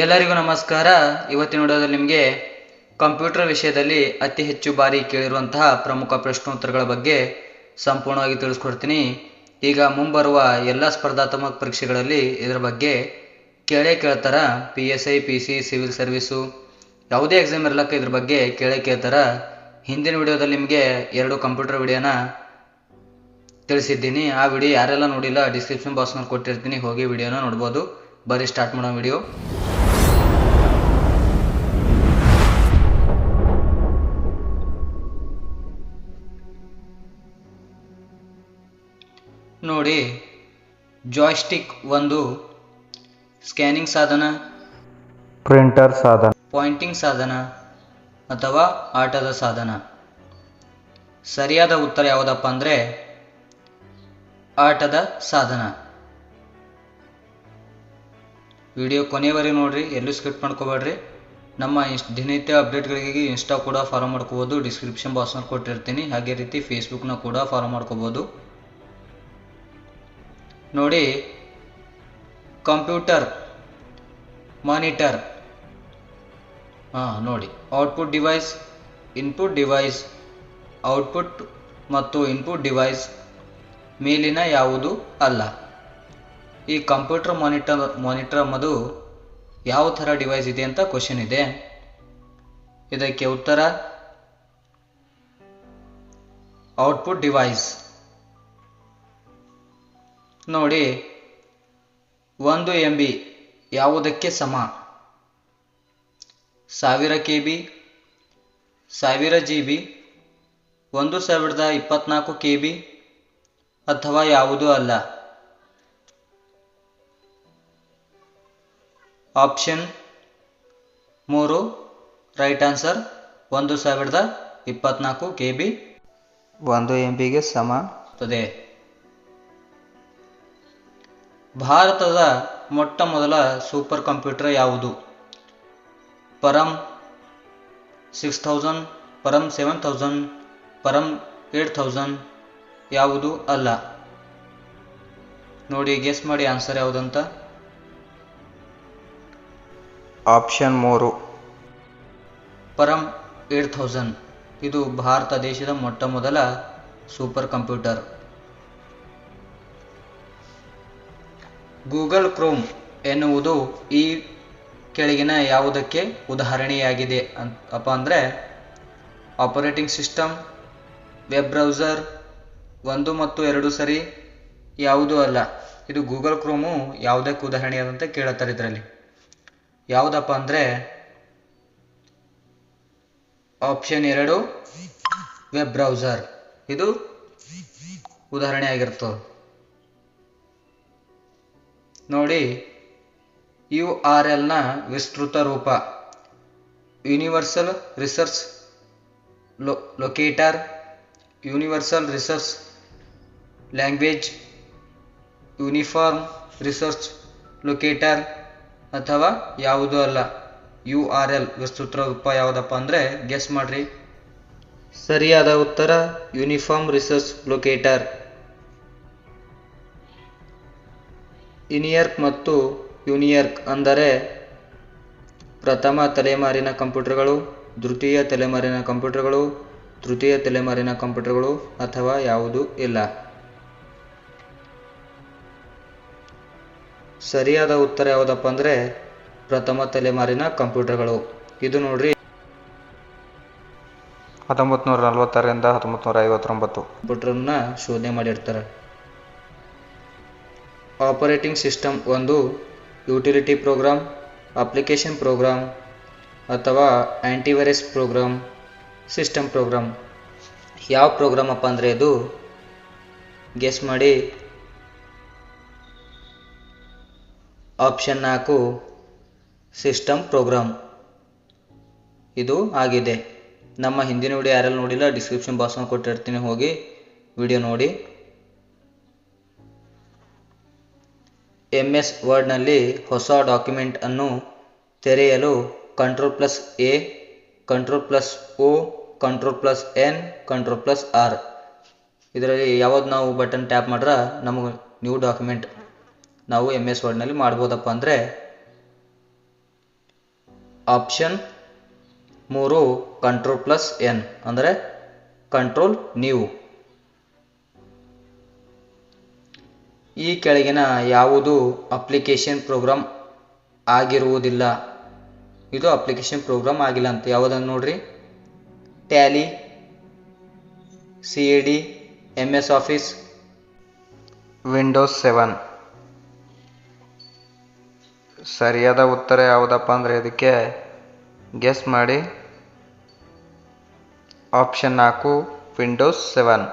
ಎಲ್ಲರಿಗೂ ನಮಸ್ಕಾರ. ಇವತ್ತಿನ ವಿಡಿಯೋದಲ್ಲಿ ನಿಮಗೆ ಕಂಪ್ಯೂಟರ್ ವಿಷಯದಲ್ಲಿ ಅತಿ ಹೆಚ್ಚು ಬಾರಿ ಕೇಳಿರುವಂತಹ ಪ್ರಮುಖ ಪ್ರಶ್ನೋತ್ತರಗಳ ಬಗ್ಗೆ ಸಂಪೂರ್ಣವಾಗಿ ತಿಳಿಸ್ಕೊಡ್ತೀನಿ. ಈಗ ಮುಂಬರುವ ಎಲ್ಲ ಸ್ಪರ್ಧಾತ್ಮಕ ಪರೀಕ್ಷೆಗಳಲ್ಲಿ ಇದರ ಬಗ್ಗೆ ಕೇಳೇ ಕೇಳ್ತಾರ. P S I P C civil service ಯಾವುದೇ ಎಕ್ಸಾಮ್ ಇರಲಕ್ಕ ಇದ್ರ ಬಗ್ಗೆ ಕೇಳೇ ಕೇಳ್ತಾರ. ಹಿಂದಿನ ವಿಡಿಯೋದಲ್ಲಿ ನಿಮಗೆ ಎರಡು ಕಂಪ್ಯೂಟರ್ ವಿಡಿಯೋನ ತಿಳಿಸಿದ್ದೀನಿ. ಆ ವಿಡಿಯೋ ಯಾರೆಲ್ಲ ನೋಡಿಲ್ಲ ಡಿಸ್ಕ್ರಿಪ್ಷನ್ ಬಾಕ್ಸ್ನಲ್ಲಿ ಕೊಟ್ಟಿರ್ತೀನಿ. ಹೋಗಿ ವಿಡಿಯೋನ ನೋಡ್ಬೋದು. ಬರೀ ಸ್ಟಾರ್ಟ್ ಮಾಡೋ ವಿಡಿಯೋ. ನೋಡಿ. ಜಾಯ್ಸ್ಟಿಕ್ ಒಂದು ಸ್ಕ್ಯಾನಿಂಗ್ ಸಾಧನ. ಪ್ರಿಂಟರ್ ಸಾಧನ. ಪಾಯಿಂಟಿಂಗ್ ಸಾಧನ ಅಥವಾ ಆಟದ ಸಾಧನ. ಸರಿಯಾದ ಉತ್ತರ ಯಾವುದಪ್ಪ ಅಂದರೆ ಆಟದ ಸಾಧನ. ವಿಡಿಯೋ ಕೊನೆಯವರೆಗೆ ನೋಡ್ರಿ ಎಲ್ಲೂ ಸ್ಕಿಪ್ ಮಾಡ್ಕೋಬೇಡ್ರಿ. ನಮ್ಮ ಇನ್ಸ್ ದಿನನಿತ್ಯ ಅಪ್ಡೇಟ್ಗಳಿಗೆ ಇನ್ಸ್ಟಾ ಕೂಡ ಫಾಲೋ ಮಾಡ್ಕೋಬೋದು. ಡಿಸ್ಕ್ರಿಪ್ಷನ್ ಬಾಕ್ಸ್ನಲ್ಲಿ ಕೊಟ್ಟಿರ್ತೀನಿ. ಹಾಗೇ ರೀತಿ ಫೇಸ್ಬುಕ್ನ ಕೂಡ ಫಾಲೋ ಮಾಡ್ಕೋಬೋದು. ನೋಡಿ, ಕಂಪ್ಯೂಟರ್, ಮಾನಿಟರ್. ಹಾಂ, ನೋಡಿ, output device, input device, output ಮತ್ತು ಇನ್ಪುಟ್ ಡಿವೈಸ್ ಮೇಲಿನ ಯಾವುದು ಅಲ್ಲ. ಈ ಕಂಪ್ಯೂಟರ್ ಮಾನಿಟರ್ ಮಾನಿಟರ್ ಅನ್ನೋದು ಯಾವ ಥರ ಡಿವೈಸ್ ಇದೆ ಅಂತ ಕ್ವಶನ್ ಇದೆ. ಇದಕ್ಕೆ ಉತ್ತರ, ಔಟ್ಪುಟ್ ಡಿವೈಸ್. ನೋಡಿ ಒಂದು ಎಂ ಬಿ ಯಾವುದಕ್ಕೆ ಸಮ? ಸಾವಿರ ಕೆ ಬಿ ಸಾವಿರ ಜಿ ಬಿ ಒಂದು ಸಾವಿರದ ಇಪ್ಪತ್ನಾಲ್ಕು ಕೆ ಬಿ ಅಥವಾ ಯಾವುದೂ ಅಲ್ಲ? ಆಪ್ಷನ್ ಮೂರು ರೈಟ್ ಆನ್ಸರ್ ಒಂದು ಸಾವಿರದ ಇಪ್ಪತ್ನಾಲ್ಕು ಕೆ ಬಿ ಒಂದು ಎಂ ಬಿಗೆ ಸಮ ಭಾರತದ ಮೊಟ್ಟ ಮೊದಲ ಸೂಪರ್ ಕಂಪ್ಯೂಟರ್ ಯಾವುದು? Param six thousand Param seven thousand Param eight thousand ಯಾವುದು ಅಲ್ಲ? ನೋಡಿ ಗೆಸ್ ಮಾಡಿ ಆನ್ಸರ್ ಯಾವುದಂತ? ಆಪ್ಷನ್ ಮೂರು. ಪರಂ ಏಟ್ ಥೌಸಂಡ್ ಇದು ಭಾರತ ದೇಶದ ಮೊಟ್ಟ ಮೊದಲ ಸೂಪರ್ ಕಂಪ್ಯೂಟರ್ ಗೂಗಲ್ ಕ್ರೋಮ್ ಎನ್ನುವುದು ಈ ಕೆಳಗಿನ ಯಾವುದಕ್ಕೆ ಉದಾಹರಣೆಯಾಗಿದೆ ಅಂತ ಅಪ್ಪ ಅಂದರೆ ಆಪರೇಟಿಂಗ್ ಸಿಸ್ಟಮ್ ವೆಬ್ ಬ್ರೌಸರ್ ಒಂದು ಮತ್ತು ಎರಡು ಸರಿ ಯಾವುದೂ ಅಲ್ಲ. ಇದು ಗೂಗಲ್ ಕ್ರೋಮು ಯಾವುದಕ್ಕೆ ಉದಾಹರಣೆಯಾದಂತ ಕೇಳುತ್ತಾರೆ ಇದರಲ್ಲಿ. ಯಾವುದಪ್ಪ ಅಂದರೆ ಆಪ್ಷನ್ ಎರಡು ವೆಬ್ ಬ್ರೌಸರ್ ಇದು ಉದಾಹರಣೆ ಆಗಿರ್ತದೆ ನೋಡಿ ಯು ಆರ್ ಎಲ್ನ ವಿಸ್ತೃತ ರೂಪ. Universal research lo locator universal research language uniform research locator ಅಥವಾ ಯಾವುದೂ ಅಲ್ಲ? ಯು ಆರ್ ಎಲ್ ವಿಸ್ತೃತ ರೂಪ ಯಾವುದಪ್ಪ ಅಂದರೆ ಗೆಸ್ ಮಾಡ್ರಿ. ಸರಿಯಾದ ಉತ್ತರ ಯೂನಿಫಾರ್ಮ್ ರಿಸರ್ಚ್ ಲೊಕೇಟರ್ ಇನಿಯರ್ಕ್ ಮತ್ತು ಯೂನಿಯರ್ಕ್ ಅಂದರೆ ಪ್ರಥಮ ತಲೆಮಾರಿನ ಕಂಪ್ಯೂಟರ್ಗಳು ದ್ವಿತೀಯ ತಲೆಮಾರಿನ ಕಂಪ್ಯೂಟರ್ಗಳು ತೃತೀಯ ತಲೆಮಾರಿನ ಕಂಪ್ಯೂಟರ್ಗಳು ಅಥವಾ ಯಾವುದೂ ಇಲ್ಲ. ಸರಿಯಾದ ಉತ್ತರ ಯಾವುದಪ್ಪ ಅಂದರೆ ಪ್ರಥಮ ತಲೆಮಾರಿನ ಕಂಪ್ಯೂಟರ್ಗಳು. ಇದು ನೋಡ್ರಿ. ಹತ್ತೊಂಬತ್ತು ನೂರ ನಲವತ್ತಾರರಿಂದ ಹತ್ತೊಂಬತ್ತು ನೂರ ಐವತ್ತೊಂಬತ್ತು. ಕಂಪ್ಯೂಟರ್ನ ಶೋಧನೆ ಮಾಡಿರ್ತಾರೆ. ಆಪರೇಟಿಂಗ್ ಸಿಸ್ಟಮ್ ಒಂದು ಯುಟಿಲಿಟಿ ಪ್ರೋಗ್ರಾಮ್ ಅಪ್ಲಿಕೇಶನ್ ಪ್ರೋಗ್ರಾಮ್ ಅಥವಾ ಆ್ಯಂಟಿವೈರಸ್ ಪ್ರೋಗ್ರಾಮ್ ಸಿಸ್ಟಮ್ ಪ್ರೋಗ್ರಾಮ್ ಯಾವ ಪ್ರೋಗ್ರಾಮ್ ಅಪ್ಪ ಅಂದರೆ ಇದು? ಗೆಸ್ ಮಾಡಿ. ಆಪ್ಷನ್ ನಾಲ್ಕು ಸಿಸ್ಟಮ್ ಪ್ರೋಗ್ರಾಮ್ ಇದು ಆಗಿದೆ. ನಮ್ಮ ಹಿಂದಿನ ವಿಡಿಯೋ ಯಾರಲ್ಲಿ ನೋಡಿಲ್ಲ ಡಿಸ್ಕ್ರಿಪ್ಷನ್ ಬಾಕ್ಸ್ನ ಕೊಟ್ಟಿರ್ತೀನಿ, ಹೋಗಿ ವಿಡಿಯೋ ನೋಡಿ. ಎಂ ಎಸ್ ವರ್ಡ್ನಲ್ಲಿ ಹೊಸ ಡಾಕ್ಯುಮೆಂಟ್ ಅನ್ನು ತೆರೆಯಲು control plus A control plus O control plus N control plus R ಇದರಲ್ಲಿ ಯಾವ್ದು ನಾವು ಬಟನ್ ಟ್ಯಾಪ್ ಮಾಡ್ರೆ ನಮಗೆ ನ್ಯೂ ಡಾಕ್ಯುಮೆಂಟ್ ನಾವು ಎಂ ಎಸ್ ವರ್ಡ್ನಲ್ಲಿ ಮಾಡ್ಬೋದಪ್ಪ ಅಂದರೆ ಆಪ್ಷನ್ ಮೂರು ಕಂಟ್ರೋಲ್ ಪ್ಲಸ್ ಎನ್ ಅಂದರೆ ಕಂಟ್ರೋಲ್ ನೀವು ಈ ಕೆಳಗಿನ ಯಾವುದು ಅಪ್ಲಿಕೇಶನ್ ಪ್ರೋಗ್ರಾಮ್ ಆಗಿರುವುದಿಲ್ಲ? ಇದು ಅಪ್ಲಿಕೇಶನ್ ಪ್ರೋಗ್ರಾಮ್ ಆಗಿಲ್ಲ ಅಂತ. ಯಾವುದನ್ನು ನೋಡ್ರಿ? Tally, C A D M S office, Windows seven. ಸರಿಯಾದ ಉತ್ತರ ಯಾವುದಪ್ಪ ಅಂದರೆ ಇದಕ್ಕೆ ಗೆಸ್ ಮಾಡಿ. ಆಪ್ಷನ್ ನಾಲ್ಕು, ವಿಂಡೋಸ್ ಸೆವೆನ್.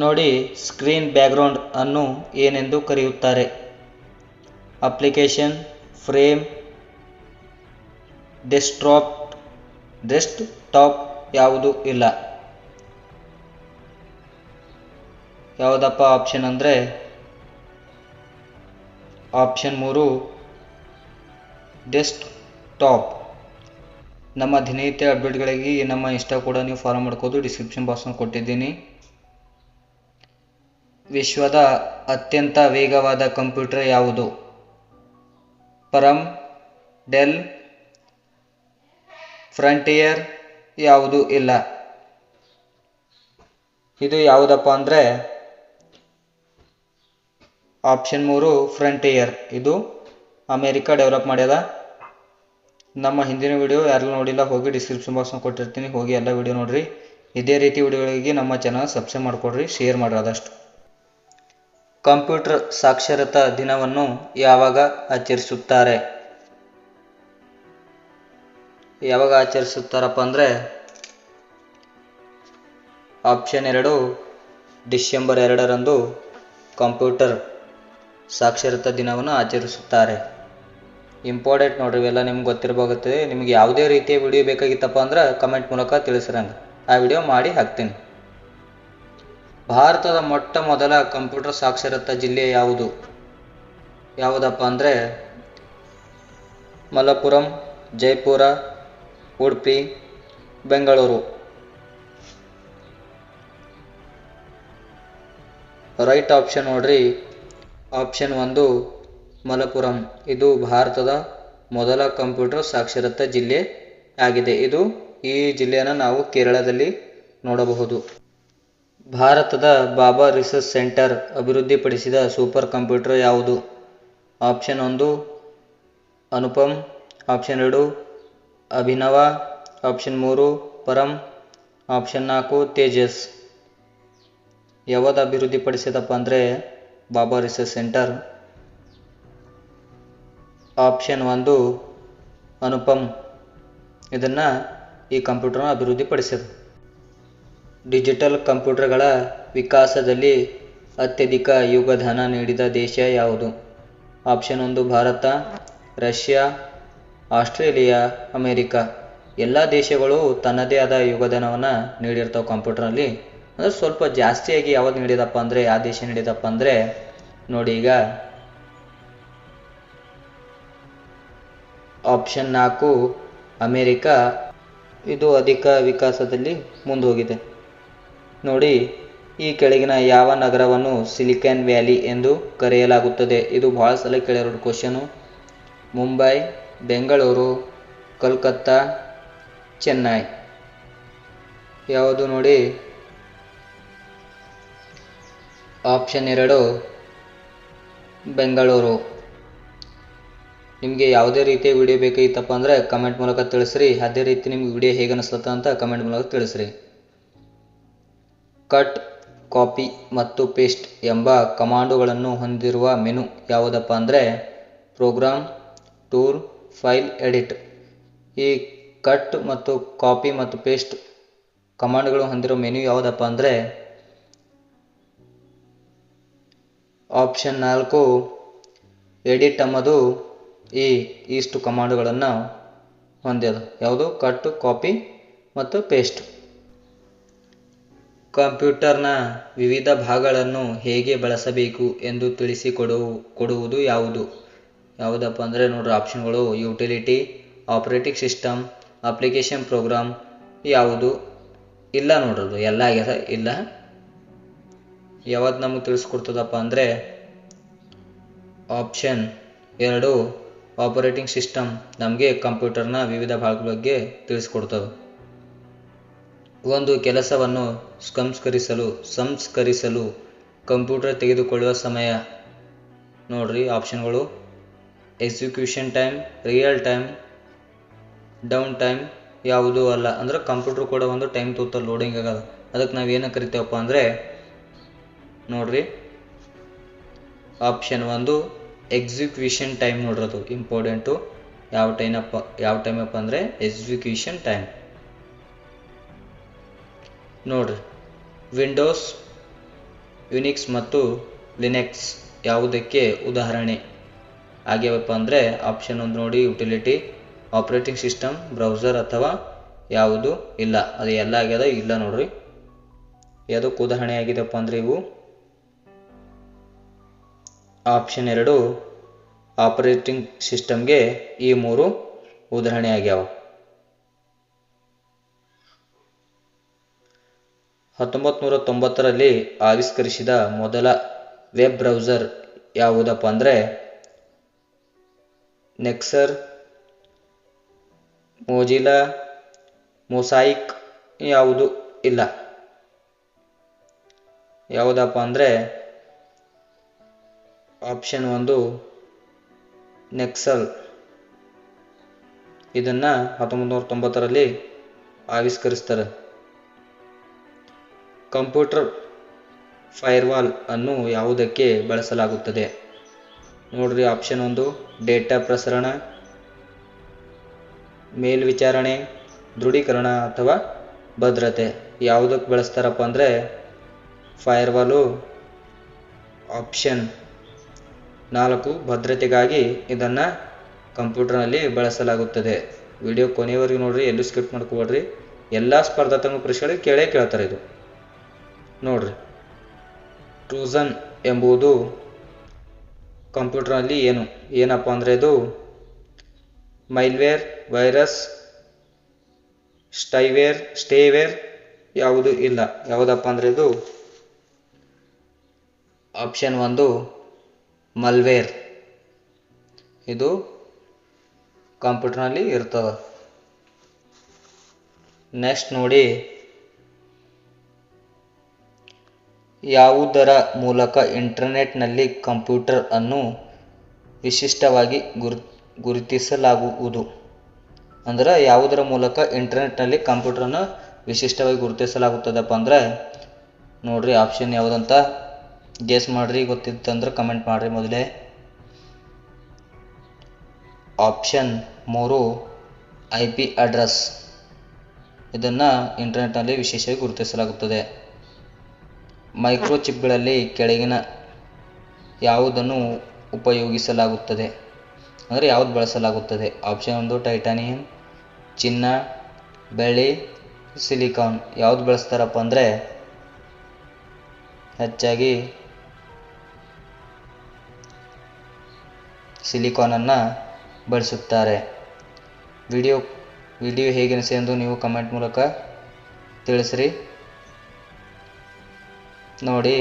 ನೋಡಿ ಸ್ಕ್ರೀನ್ ಬ್ಯಾಕ್ಗ್ರೌಂಡ್ ಅನ್ನು ಏನೆಂದು ಕರೆಯುತ್ತಾರೆ. Application, frame, desktop desk top ಯಾವುದು ಇಲ್ಲ. ಯಾವುದಪ್ಪ ಆಪ್ಷನ್ ಅಂದರೆ, ಆಪ್ಷನ್ ಮೂರು ಡೆಸ್ಟ್ ಟಾಪ್ ನಮ್ಮ ದಿನನಿತ್ಯ ಅಪ್ಡೇಟ್ಗಳಿಗೆ ನಮ್ಮ ಇಷ್ಟ ಕೂಡ ನೀವು ಫಾಲೋ ಮಾಡ್ಕೋದು, ಡಿಸ್ಕ್ರಿಪ್ಷನ್ ಬಾಕ್ಸ್ನ ಕೊಟ್ಟಿದ್ದೀನಿ. ವಿಶ್ವದ ಅತ್ಯಂತ ವೇಗವಾದ ಕಂಪ್ಯೂಟರ್ ಯಾವುದು? ಪರಮ್ ಡೆಲ್, ಫ್ರಂಟಿಯರ್ ಯಾವುದು ಇಲ್ಲ. ಇದು ಯಾವುದಪ್ಪ ಅಂದರೆ ಆಪ್ಷನ್ ಮೂರು, ಫ್ರಂಟಿಯರ್. ಇದು ಅಮೇರಿಕಾ ಡೆವಲಪ್ ಮಾಡ್ಯದ. ನಮ್ಮ ಹಿಂದಿನ ವಿಡಿಯೋ ಯಾರು ನೋಡಿಲ್ಲ, ಹೋಗಿ ಡಿಸ್ಕ್ರಿಪ್ಷನ್ ಬಾಕ್ಸ್ನ ಕೊಟ್ಟಿರ್ತೀನಿ, ಹೋಗಿ ಎಲ್ಲ ವಿಡಿಯೋ ನೋಡಿರಿ. ಇದೇ ರೀತಿ ವಿಡಿಯೋಗಳಿಗೆ ನಮ್ಮ ಚಾನಲ್ ಸಬ್ಸ್ಕ್ರೈಬ್ ಮಾಡ್ಕೊಡ್ರಿ ಶೇರ್ ಮಾಡ್ರಿ ಆದಷ್ಟು. ಕಂಪ್ಯೂಟರ್ ಸಾಕ್ಷರತಾ ದಿನವನ್ನು ಯಾವಾಗ ಆಚರಿಸುತ್ತಾರೆ? ಯಾವಾಗ ಆಚರಿಸುತ್ತಾರಪ್ಪ ಅಂದರೆ ಆಪ್ಷನ್ ಎರಡು, ಡಿಸೆಂಬರ್ ಎರಡರಂದು ಕಂಪ್ಯೂಟರ್ ಸಾಕ್ಷರತಾ ದಿನವನ್ನು ಆಚರಿಸುತ್ತಾರೆ. ಇಂಪಾರ್ಟೆಂಟ್ ನೋಡ್ರಿ, ಇವೆಲ್ಲ ನಿಮ್ಗೆ ಗೊತ್ತಿರಬೇಕಾಗುತ್ತೆ ನಿಮ್ಗೆ ಯಾವುದೇ ರೀತಿಯ ವಿಡಿಯೋ ಬೇಕಾಗಿತ್ತಪ್ಪ ಅಂದ್ರೆ ಕಮೆಂಟ್ ಮೂಲಕ ತಿಳಿಸ್ರಂಗೆ. ಆ ವಿಡಿಯೋ ಮಾಡಿ ಹಾಕ್ತೀನಿ. ಭಾರತದ ಮೊಟ್ಟ ಮೊದಲ ಕಂಪ್ಯೂಟರ್ ಸಾಕ್ಷರತಾ ಜಿಲ್ಲೆ ಯಾವುದು? ಯಾವುದಪ್ಪ ಅಂದರೆ ಮಲಪುರಂ ಜೈಪುರ, ಉಡುಪಿ, ಬೆಂಗಳೂರು. ರೈಟ್ ಆಪ್ಷನ್ ನೋಡ್ರಿ. ಆಪ್ಷನ್ ಒಂದು ಮಲಪುರಂ ಇದು ಭಾರತದ ಮೊದಲ ಕಂಪ್ಯೂಟರ್ ಸಾಕ್ಷರತಾ ಜಿಲ್ಲೆ ಆಗಿದೆ. ಇದು ಈ ಜಿಲ್ಲೆಯನ್ನು ನಾವು ಕೇರಳದಲ್ಲಿ ನೋಡಬಹುದು. ಭಾರತದ ಬಾಬಾ ರಿಸರ್ಚ್ ಸೆಂಟರ್ ಅಭಿವೃದ್ಧಿಪಡಿಸಿದ ಸೂಪರ್ ಕಂಪ್ಯೂಟರ್ ಯಾವುದು? ಆಪ್ಷನ್ ಒಂದು, ಅನುಪಮ್. ಆಪ್ಷನ್ ಎರಡು, ಅಭಿನವ. ಆಪ್ಷನ್ ಮೂರು, ಪರಂ. ಆಪ್ಷನ್ ನಾಲ್ಕು, ತೇಜಸ್. ಯಾವುದು ಅಭಿವೃದ್ಧಿಪಡಿಸಿದಪ್ಪ ಅಂದರೆ ಬಾಬಾ ರಿಸರ್ಚ್ ಸೆಂಟರ್? ಆಪ್ಷನ್ ಒಂದು, ಅನುಪಮ್. ಇದನ್ನು ಈ ಕಂಪ್ಯೂಟರ್ನ ಅಭಿವೃದ್ಧಿಪಡಿಸಿದೆ. ಡಿಜಿಟಲ್ ಕಂಪ್ಯೂಟರ್ಗಳ ವಿಕಾಸದಲ್ಲಿ ಅತ್ಯಧಿಕ ಯೋಗದಾನ ನೀಡಿದ ದೇಶ ಯಾವುದು? ಆಪ್ಷನ್ ಒಂದು, ಭಾರತ, ರಷ್ಯಾ, ಆಸ್ಟ್ರೇಲಿಯಾ, ಅಮೇರಿಕಾ. ಎಲ್ಲ ದೇಶಗಳು ತನ್ನದೇ ಆದ ಯೋಗದಾನವನ್ನು ನೀಡಿರ್ತಾವೆ ಕಂಪ್ಯೂಟರ್ನಲ್ಲಿ. ಅಂದರೆ ಸ್ವಲ್ಪ ಜಾಸ್ತಿಯಾಗಿ ಯಾವ್ದು ನೀಡಿದಪ್ಪ ಅಂದರೆ, ಯಾವ ದೇಶ ನೀಡಿದಪ್ಪ ಅಂದರೆ, ನೋಡಿ ಈಗ. ಆಪ್ಷನ್ ನಾಲ್ಕು, ಅಮೇರಿಕಾ. ಇದು ಅಧಿಕ ವಿಕಾಸದಲ್ಲಿ ಮುಂದೋಗಿದೆ. ನೋಡಿ, ಈ ಕೆಳಗಿನ ಯಾವ ನಗರವನ್ನು ಸಿಲಿಕಾನ್ ವ್ಯಾಲಿ ಎಂದು ಕರೆಯಲಾಗುತ್ತದೆ? ಇದು ಭಾಳ ಸಲ ಕೇಳಿರೋ ಕ್ವಶನು ಮುಂಬೈ, ಬೆಂಗಳೂರು, ಕಲ್ಕತ್ತಾ, ಚೆನ್ನೈ. ಯಾವುದು ನೋಡಿ? ಆಪ್ಷನ್ ಎರಡು, ಬೆಂಗಳೂರು. ನಿಮಗೆ ಯಾವುದೇ ರೀತಿಯ ವಿಡಿಯೋ ಬೇಕಾಗಿತ್ತಪ್ಪ ಅಂದರೆ ಕಮೆಂಟ್ ಮೂಲಕ ತಿಳಿಸ್ರಿ. ಅದೇ ರೀತಿ ನಿಮ್ಗೆ ವಿಡಿಯೋ ಹೇಗೆ ಅನಿಸ್ತತ್ತ ಅಂತ ಕಮೆಂಟ್ ಮೂಲಕ ತಿಳಿಸ್ರಿ. ಕಟ್, ಕಾಪಿ ಮತ್ತು ಪೇಸ್ಟ್ ಎಂಬ ಕಮಾಂಡುಗಳನ್ನು ಹೊಂದಿರುವ ಮೆನು ಯಾವುದಪ್ಪ ಅಂದರೆ ಪ್ರೋಗ್ರಾಮ್ ಟೂರ್, ಫೈಲ್ ಎಡಿಟ್. ಈ ಕಟ್ ಮತ್ತು ಕಾಪಿ ಮತ್ತು ಪೇಸ್ಟ್ ಕಮಾಂಡ್ಗಳು ಹೊಂದಿರೋ ಮೆನು ಯಾವುದಪ್ಪ ಅಂದರೆ ಆಪ್ಷನ್ ನಾಲ್ಕು, ಎಡಿಟ್ ಅನ್ನೋದು ಈ ಇಷ್ಟು ಕಮಾಂಡುಗಳನ್ನು ಹೊಂದಿದೆ ಯಾವುದು? ಕಟ್, ಕಾಪಿ ಮತ್ತು ಪೇಸ್ಟ್. ಕಂಪ್ಯೂಟರ್ನ ವಿವಿಧ ಭಾಗಗಳನ್ನು ಹೇಗೆ ಬಳಸಬೇಕು ಎಂದು ತಿಳಿಸಿಕೊಡು, ಕೊಡುವುದು ಯಾವುದು? ಯಾವುದಪ್ಪ ಅಂದರೆ ನೋಡ್ರಿ ಆಪ್ಷನ್ಗಳು utility operating system application program ಯಾವುದು? ಇಲ್ಲ ನೋಡ್ರಿ ಅದು ಎಲ್ಲ ಆಗ್ಯದ? ಇಲ್ಲ. ಯಾವತ್ತು ನಮಗೆ ತಿಳಿಸ್ಕೊಡ್ತದಪ್ಪ ಅಂದರೆ ಆಪ್ಷನ್ ಎರಡು ಆಪರೇಟಿಂಗ್ ಸಿಸ್ಟಮ್ ನಮಗೆ ಕಂಪ್ಯೂಟರ್ನ ವಿವಿಧ ಭಾಗಗಳ ಬಗ್ಗೆ ತಿಳಿಸ್ಕೊಡ್ತವೆ ಒಂದು ಕೆಲಸವನ್ನು ಸಂಸ್ಕರಿಸಲು ಸಂಸ್ಕರಿಸಲು ಕಂಪ್ಯೂಟರ್ ತೆಗೆದುಕೊಳ್ಳುವ ಸಮಯ. ನೋಡ್ರಿ ಆಪ್ಷನ್ಗಳು. Execution time, real time, down time ಯಾವುದೂ ಅಲ್ಲ. ಅಂದ್ರೆ ಕಂಪ್ಯೂಟರ್ ಕೂಡ ಒಂದು ಟೈಮ್ ತೋತ ಲೋಡಿಂಗ್ ಆಗದ ಅದಕ್ಕೆ ನಾವು ಏನು ಕರಿತೇವಪ್ಪ ಅಂದರೆ, ನೋಡ್ರಿ. ಆಪ್ಷನ್ ಒಂದು, ಎಕ್ಸಿಕ್ಯೂಷನ್ ಟೈಮ್ ನೋಡ್ರದು ಇಂಪಾರ್ಟೆಂಟು. ಯಾವ ಟೈಮಪ್ಪ ಯಾವ ಟೈಮಪ್ಪ ಅಂದರೆ, ಎಕ್ಸಿಕ್ಯೂಷನ್ ಟೈಮ್. ನೋಡ್ರಿ. ವಿಂಡೋಸ್ ಯುನಿಕ್ಸ್ ಮತ್ತು ಲಿನೆಕ್ಸ್ ಯಾವುದಕ್ಕೆ ಉದಾಹರಣೆ ಆಗ್ಯಾವಪ್ಪ ಅಂದರೆ ಆಪ್ಷನ್ ಒಂದು ನೋಡಿ ಯುಟಿಲಿಟಿ ಆಪ್ರೇಟಿಂಗ್ ಸಿಸ್ಟಮ್ ಬ್ರೌಸರ್ ಅಥವಾ ಯಾವುದು ಇಲ್ಲ. ಅದು ಎಲ್ಲ ಆಗ್ಯದ, ಇಲ್ಲ ನೋಡ್ರಿ. ಯಾವುದಕ್ಕೆ ಉದಾಹರಣೆ ಆಗಿದೆಪ್ಪ ಅಂದರೆ ಇವು. ಆಪ್ಷನ್ ಎರಡು ಆಪರೇಟಿಂಗ್ ಸಿಸ್ಟಮ್ಗೆ ಈ ಮೂರು ಉದಾಹರಣೆ ಆಗ್ಯಾವ. ಹತ್ತೊಂಬತ್ತು ನೂರ ತೊಂಬತ್ತರಲ್ಲಿ ಆವಿಷ್ಕರಿಸಿದ ಮೊದಲ ವೆಬ್ ಬ್ರೌಸರ್ ಯಾವುದಪ್ಪ ಅಂದರೆ ನೆಕ್ಸರ್ ಮೋಜಿಲಾ ಮೊಸಾಯಿಕ್ ಯಾವುದು ಇಲ್ಲ. ಯಾವುದಪ್ಪ ಅಂದರೆ ಆಪ್ಷನ್ ಒಂದು ನೆಕ್ಸಲ್. ಇದನ್ನು ಹತ್ತೊಂಬತ್ತು ನೂರ ತೊಂಬತ್ತರಲ್ಲಿ ಆವಿಷ್ಕರಿಸ್ತಾರೆ. ಕಂಪ್ಯೂಟರ್ ಫೈರ್ವಾಲ್ ಅನ್ನು ಯಾವುದಕ್ಕೆ ಬಳಸಲಾಗುತ್ತದೆ? ನೋಡ್ರಿ, ಆಪ್ಷನ್ ಒಂದು, ಡೇಟಾ ಪ್ರಸರಣ, ಮೇಲ್ವಿಚಾರಣೆ, ದೃಢೀಕರಣ ಅಥವಾ ಭದ್ರತೆ. ಯಾವುದಕ್ಕೆ ಬಳಸ್ತಾರಪ್ಪ ಅಂದರೆ, ಫೈರ್ವಾಲು ಆಪ್ಷನ್ ನಾಲ್ಕು, ಭದ್ರತೆಗಾಗಿ ಇದನ್ನು ಕಂಪ್ಯೂಟರ್ನಲ್ಲಿ ಬಳಸಲಾಗುತ್ತದೆ. ವಿಡಿಯೋ ಕೊನೆಯವರೆಗೂ ನೋಡ್ರಿ, ಎಲ್ಲೂ ಸ್ಕಿಪ್ ಮಾಡ್ಕೋಬೇಡ್ರಿ. ಎಲ್ಲ ಸ್ಪರ್ಧಾತ್ಮಕ ಪರೀಕ್ಷೆಗಳಿಗೆ ಕೇಳೇ ಕೇಳ್ತಾರೆ ಇದು. ನೋಡ್ರಿ. ಟ್ರೂಸನ್ ಎಂಬುದು ಕಂಪ್ಯೂಟರ್ನಲ್ಲಿ ಏನು, ಏನಪ್ಪ ಅಂದರೆ ಇದು ಮೈಲ್ವೇರ್, ವೈರಸ್, ಸ್ಟೈವೇರ್, ಸ್ಟೇವೇರ್ ಯಾವುದು ಇಲ್ಲ. ಯಾವುದಪ್ಪ ಅಂದರೆ ಇದು ಆಪ್ಷನ್ ಒಂದು ಮಲ್ವೇರ್. ಇದು ಕಂಪ್ಯೂಟರ್ನಲ್ಲಿ ಇರ್ತದೆ. ನೆಕ್ಸ್ಟ್ ನೋಡಿ ಯಾವುದರ ಮೂಲಕ ಇಂಟರ್ನೆಟ್ನಲ್ಲಿ ಕಂಪ್ಯೂಟರ್ ಅನ್ನು ವಿಶಿಷ್ಟವಾಗಿ ಗುರು, ಗುರುತಿಸಲಾಗುವುದು? ಅಂದ್ರೆ ಯಾವುದರ ಮೂಲಕ ಇಂಟರ್ನೆಟ್ನಲ್ಲಿ ಕಂಪ್ಯೂಟರನ್ನು ವಿಶಿಷ್ಟವಾಗಿ ಗುರುತಿಸಲಾಗುತ್ತದಪ್ಪ ಅಂದರೆ, ನೋಡ್ರಿ ಆಪ್ಷನ್ ಯಾವುದಂತ ಗೆಸ್ ಮಾಡ್ರಿ, ಗೊತ್ತಿತ್ತಂದ್ರೆ ಕಮೆಂಟ್ ಮಾಡ್ರಿ ಮೊದಲೇ. ಆಪ್ಷನ್ ಮೂರು, ಐ ಪಿ ಅಡ್ರೆಸ್. ಇದನ್ನು ಇಂಟರ್ನೆಟ್ನಲ್ಲಿ ವಿಶೇಷವಾಗಿ ಗುರುತಿಸಲಾಗುತ್ತದೆ. ಮೈಕ್ರೋಚಿಪ್ಗಳಲ್ಲಿ ಕೆಳಗಿನ ಯಾವುದನ್ನು ಉಪಯೋಗಿಸಲಾಗುತ್ತದೆ? ಅಂದರೆ ಯಾವ್ದು ಬಳಸಲಾಗುತ್ತದೆ? ಆಪ್ಷನ್ ಒಂದು ಟೈಟಾನಿಯಂ, ಚಿನ್ನ, ಬೆಳ್ಳಿ, ಸಿಲಿಕಾನ್. ಯಾವ್ದು ಬಳಸ್ತಾರಪ್ಪ ಅಂದರೆ ಹೆಚ್ಚಾಗಿ ಸಿಲಿಕಾನನ್ನು ಬಳಸುತ್ತಾರೆ. ವಿಡಿಯೋ ವಿಡಿಯೋ ಹೇಗೆನಿಸಿ ಎಂದು ನೀವು ಕಮೆಂಟ್ ಮೂಲಕ ತಿಳಿಸ್ರಿ. ನೋಡಿ,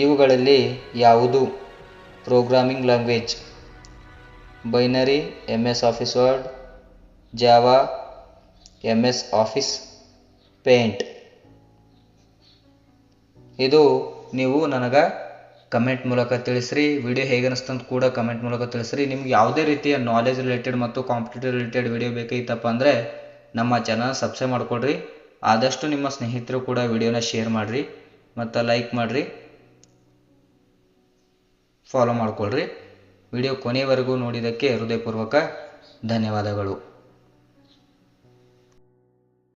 ಇವುಗಳಲ್ಲಿ ಯಾವುದು? Programming language. Binary M S Office Word, Java M S Office Paint. ಇದು ನೀವು ನನಗೆ ಕಮೆಂಟ್ ಮೂಲಕ ತಿಳಿಸ್ರಿ. ವಿಡಿಯೋ ಹೇಗೆ ಅನಿಸ್ತಂತ ಕೂಡ ಕಮೆಂಟ್ ಮೂಲಕ ತಿಳಿಸ್ರಿ. ನಿಮ್ಗೆ ಯಾವುದೇ ರೀತಿಯ ನಾಲೆಜ್ ರಿಲೇಟೆಡ್ ಮತ್ತು ಕಾಂಪಿಟೇಟಿವ್ ರಿಲೇಟೆಡ್ ವಿಡಿಯೋ ಬೇಕಾಗಿತ್ತಪ್ಪ ಅಂದರೆ ನಮ್ಮ ಚಾನಲ್ ಸಬ್ಸ್ಕ್ರೈಬ್ ಮಾಡ್ಕೊಡ್ರಿ. ಆದಷ್ಟು ನಿಮ್ಮ ಸ್ನೇಹಿತರು ಕೂಡ ವಿಡಿಯೋನ ಶೇರ್ ಮಾಡಿರಿ. ಮತ್ತು ಲೈಕ್ ಮಾಡಿರಿ. ಫಾಲೋ ಮಾಡಿಕೊಳ್ರಿ. ವಿಡಿಯೋ ಕೊನೆವರೆಗೂ ನೋಡಿದ್ದಕ್ಕೆ ಹೃದಯಪೂರ್ವಕ ಧನ್ಯವಾದಗಳು.